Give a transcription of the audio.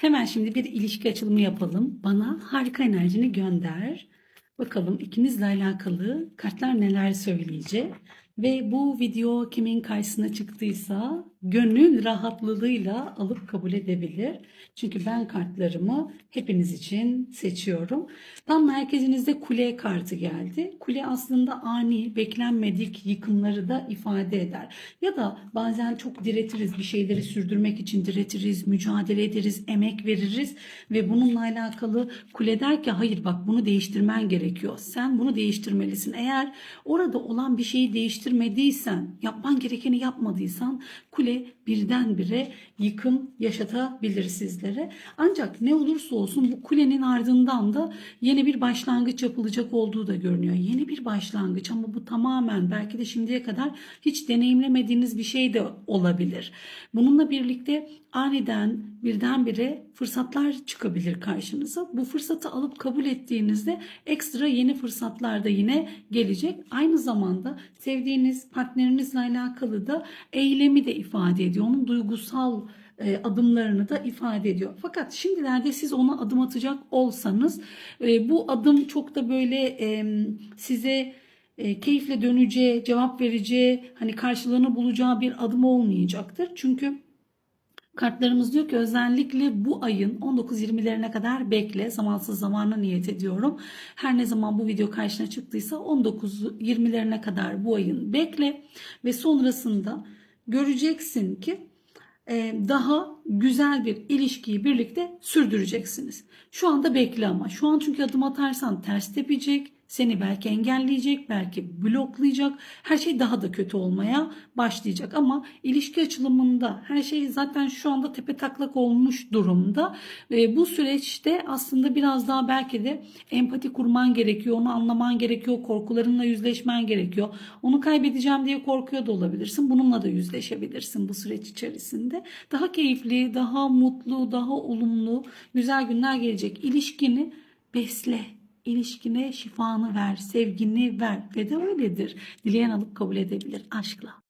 Hemen şimdi bir ilişki açılımı yapalım. Bana harika enerjini gönder. Bakalım ikinizle alakalı kartlar neler söyleyecek. Ve bu video kimin karşısına çıktıysa gönül rahatlığıyla alıp kabul edebilir. Çünkü ben kartlarımı hepiniz için seçiyorum. Tam merkezinizde kule kartı geldi. Kule aslında ani, beklenmedik yıkımları da ifade eder. Ya da bazen çok diretiriz, bir şeyleri sürdürmek için diretiriz, mücadele ederiz, emek veririz ve bununla alakalı kule der ki hayır bak bunu değiştirmen gerekiyor. Sen bunu değiştirmelisin. Eğer orada olan bir şeyi değiştirmediysen, yapman gerekeni yapmadıysan kule birdenbire yıkım yaşatabilir sizlere. Ancak ne olursa olsun bu kulenin ardından da yeni bir başlangıç yapılacak olduğu da görünüyor. Yeni bir başlangıç ama bu tamamen belki de şimdiye kadar hiç deneyimlemediğiniz bir şey de olabilir. Bununla birlikte aniden birdenbire fırsatlar çıkabilir karşınıza. Bu fırsatı alıp kabul ettiğinizde ekstra yeni fırsatlar da yine gelecek. Aynı zamanda sevdiğiniz partnerinizle alakalı da eylemi de ifade ediyor. Onun duygusal e, adımlarını da ifade ediyor. Fakat şimdilerde siz ona adım atacak olsanız e, bu adım çok da böyle e, size keyifle döneceği, cevap vereceği, hani karşılığını bulacağı bir adım olmayacaktır. Çünkü Kartlarımız diyor ki özellikle bu ayın 19-20'lerine kadar bekle. Zamansız zamana niyet ediyorum. Her ne zaman bu video karşına çıktıysa 19-20'lerine kadar bu ayın bekle. Ve sonrasında göreceksin ki e, daha güzel bir ilişkiyi birlikte sürdüreceksiniz. Şu anda bekle ama. Şu an çünkü adım atarsan ters tepecek. Seni belki engelleyecek, belki bloklayacak. Her şey daha da kötü olmaya başlayacak. Ama ilişki açılımında her şey zaten şu anda tepe taklak olmuş durumda. Ve bu süreçte aslında biraz daha belki de empati kurman gerekiyor. Onu anlaman gerekiyor. Korkularınla yüzleşmen gerekiyor. Onu kaybedeceğim diye korkuyor da olabilirsin. Bununla da yüzleşebilirsin bu süreç içerisinde. Daha keyifli, daha mutlu, daha olumlu, güzel günler gelecek. İlişkini besle ilişkine şifanı ver, sevgini ver ve de öyledir. Dileyen alıp kabul edebilir aşkla.